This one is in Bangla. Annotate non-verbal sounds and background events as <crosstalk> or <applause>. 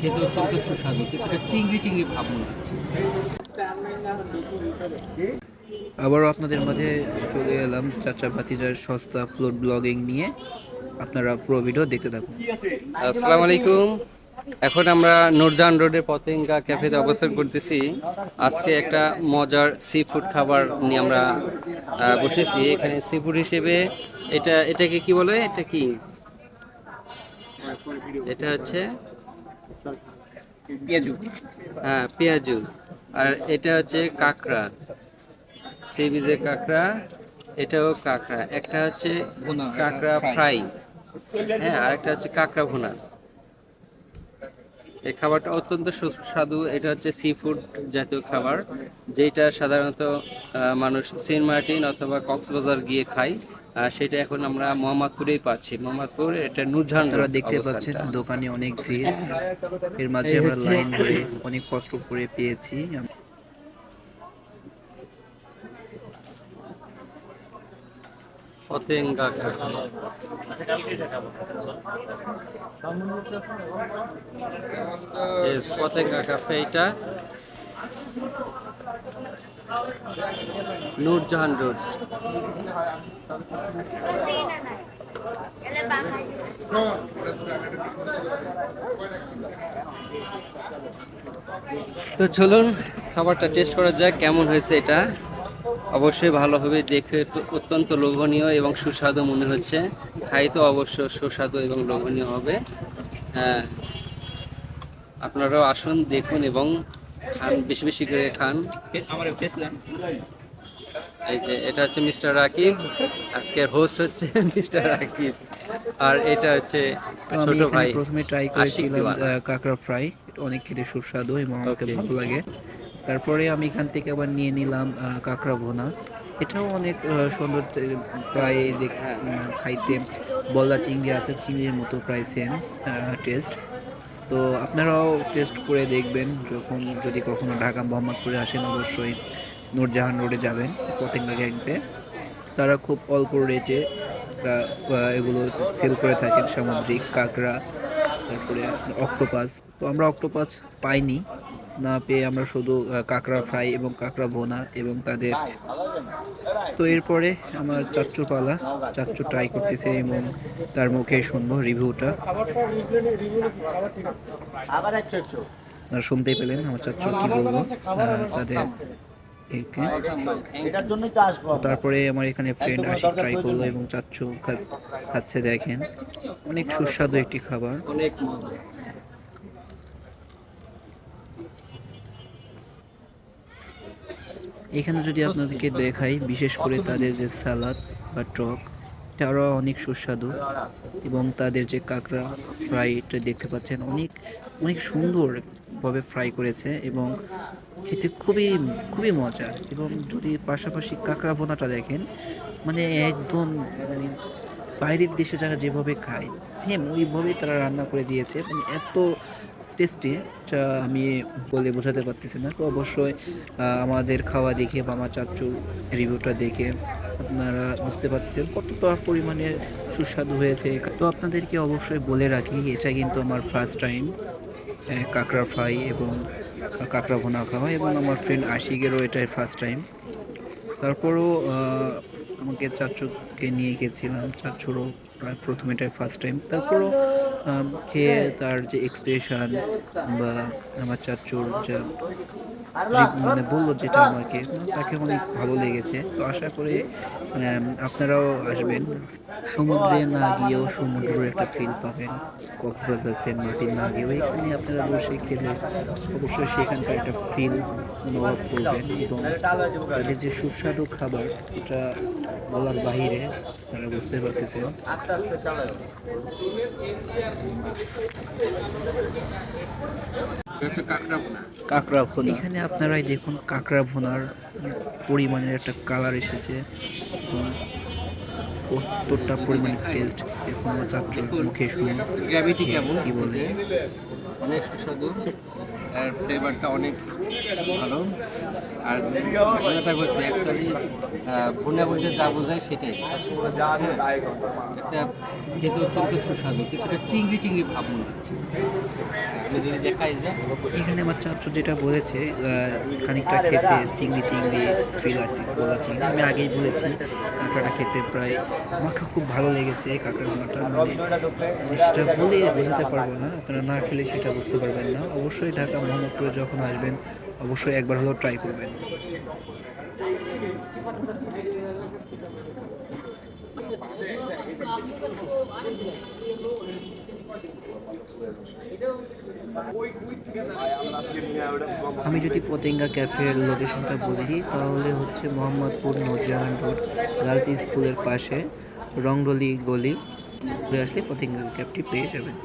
খেতে অত্যন্ত সুস্বাদু কিছুটা চিংড়ি চিংড়ি ভাব মনে হচ্ছে। আবারও আপনাদের মাঝে চলে এলাম চাচা ভাতিজার সস্তা ফ্লোট ব্লগিং নিয়ে। আপনারা পুরো ভিডিও দেখতে থাকুন। আসসালামু আলাইকুম। এখন আমরা নূরজাহান রোডের পতেঙ্গা ক্যাফেতে অবস্থান করতেছি। আজকে একটা মজার সি ফুড খাবার নিয়ে আমরা আহ, বসেছি। এখানে সি ফুড হিসেবে এটা এটাকে কি বলে? এটা কি? এটা হচ্ছে পেঁয়াজু। হ্যাঁ পেঁয়াজু। আর এটা হচ্ছে কাঁকড়া। সি বিজের কাঁকড়া, এটাও কাঁকড়া। একটা হচ্ছে কাঁকড়া ফ্রাই। হ্যাঁ আরেকটা হচ্ছে কাঁকড়া ভুনা। এই খাবারটা অত্যন্ত সুস্বাদু। এটা হচ্ছে সি ফুড জাতীয় খাবার যেটা সাধারণত মানুষ সেন্ট মার্টিন অথবা কক্সবাজার গিয়ে খায়। সেটা এখন আমরা মোহাম্মদপুরেই পাচ্ছি। মোহাম্মদপুর এটা নূরজাহান আপনারা রোড দেখতে পাচ্ছেন। দোকানে অনেক ভিড়। এর মাঝে আমরা লাইন ধরে অনেক কষ্ট করে পেয়েছি। পতেঙ্গা পতেঙ্গা কাফে এটা নূরজাহান রোড। তো চলুন, খাবারটা টেস্ট করা যাক, কেমন হয়েছে এটা। অবশ্যই ভালো হবে, দেখে অত্যন্ত লোভনীয় এবং সুস্বাদু মনে হচ্ছে। খাই তো অবশ্য সুস্বাদু এবং লোভনীয় হবে। হ্যাঁ আপনারাও আসুন, দেখুন এবং খান বেশি বেশি করে খান। এই যে এটা হচ্ছে মিস্টার রাকিব। আজকের হোস্ট হচ্ছে <laughs> মিস্টার রাকিব। আর এটা হচ্ছে ছোট ভাই প্রথমে ট্রাই করেছিলাম। কাঁকড়া ফ্রাই অনেক খেতে সুস্বাদু এবং আমাকে ভালো লাগে। তারপরে আমি এখান থেকে আবার নিয়ে নিলাম কাঁকড়া ভোনা। এটাও অনেক সুন্দর প্রায় দেখ- হ্যাঁ। খাইতে বল্লা চিংড়ি আছে চিংড়ির মতো প্রায় সেম টেস্ট তো আপনারাও টেস্ট করে দেখবেন যখন, যদি কখনো ঢাকা মোহাম্মদপুরে আসেন অবশ্যই নূরজাহান রোডে যাবেন, পতেঙ্গা গ্যাংটে তারা খুব অল্প রেটে এগুলো সেল করে থাকেন সামুদ্রিক কাঁকড়া, তারপরে অক্টোপাস তো আমরা অক্টোপাস পাইনি। না পেয়ে আমরা শুধু কাঁকড়া ফ্রাই এবং কাঁকড়া ভোনা এবং তাদের তো এরপরে আমার চাচ্চু পালা। চাচ্চু ট্রাই করতেছে এবং তার মুখে শুনব রিভিউটা শুনতেই পেলেন আমার চাচ্চু কি বলব তাদের। তারপরে আমার এখানে ফ্রেন্ড আসি ট্রাই করল এবং চাচ্চু খাচ্ছে দেখেন। অনেক সুস্বাদু একটি খাবার। অনেক এখানে যদি আপনাদেরকে দেখাই বিশেষ করে তাদের যে সালাদ বা টক এটা অনেক সুস্বাদু এবং তাদের যে কাঁকড়া ফ্রাই এটা দেখতে পাচ্ছেন অনেক অনেক সুন্দরভাবে ফ্রাই করেছে এবং খেতে খুবই খুবই মজা এবং যদি পাশাপাশি কাঁকড়া বোনাটা দেখেন মানে একদম মানে বাইরের দেশে যারা যেভাবে খায় সেম ওইভাবেই তারা রান্না করে দিয়েছে। মানে এত টেস্টি, যা আমি বলে বোঝাতে পারতেছি না। তো অবশ্যই আমাদের খাওয়া দেখে বা আমার চাচুর রিভিউটা দেখে আপনারা বুঝতে পারতেছেন কতটা পরিমাণে সুস্বাদু হয়েছে। তো আপনাদেরকে অবশ্যই বলে রাখি, এটা কিন্তু আমার ফার্স্ট টাইম কাঁকড়া ফ্রাই এবং কাঁকড়া ভোনা খাওয়া এবং আমার ফ্রেন্ড আশিকেরও এটাই ফার্স্ট টাইম তারপরও আমাকে চাচুকে নিয়ে গেছিলাম, চাচুরও প্রায় প্রথম এটাই ফার্স্ট টাইম তারপরও খেয়ে তার যে এক্সপ্রেশন বা আমার চাচুর যা মানে বলল যেটা আমাকে তাকে অনেক ভালো লেগেছে। তো আশা করি আপনারাও আসবেন। সমুদ্রে না গিয়েও সমুদ্রের একটা ফিল পাবেন। কক্সবাজার সেন্ট মার্টিন না গিয়েও। এখানে আপনারা বসে খেলে অবশ্যই সেখানকার একটা ফিল অনুভব করবেন এবং তাদের যে সুস্বাদু খাবার এটা বলার বাহিরে আপনারা বুঝতে পারতেছেন। কাঁকড়া এখানে আপনারাই দেখুন কাঁকড়া ভোনার পরিমাণের একটা কালার এসেছে এবং কতটা পরিমাণের টেস্ট এখন আমার চাচ্চুর মুখে গ্র্যাভিটি কেমন? কি বলে? অনেক সুস্বাদু। আর ফ্লেভারটা অনেক ভালো। আর ভুনাটা করছে অ্যাকচুয়ালি ভুনা বলতে যা বোঝায় সেটাই। হ্যাঁ, একটা খেতে অত্যন্ত সুস্বাদু। কিছুটা চিংড়ি চিংড়ি ভাব মনে হচ্ছে এখানে আমার চাচু যেটা বলেছে খানিকটা খেতে চিংড়ি চিংড়ি ফিল আসতেছে বলা চিংড়ি। আমি আগেই বলেছি কাঁকড়াটা খেতে প্রায় আমাকে খুব ভালো লেগেছে কাঁকড়া ভুনাটা মানে সেটা বলে বোঝাতে পারব না। আপনারা না খেলে সেটা বুঝতে পারবেন না। অবশ্যই ঢাকা মোহাম্মদপুরে যখন আসবেন, অবশ্যই একবার হলেও ট্রাই করবেন। আমি যদি পতেঙ্গা ক্যাফের লোকেশনটা বলি, তাহলে হচ্ছে মোহাম্মদপুর নূরজাহান রোড, গার্লস স্কুলের পাশে রংরলি গলি। ঘুরে আসলে পতেঙ্গা ক্যাফটি পেয়ে যাবেন।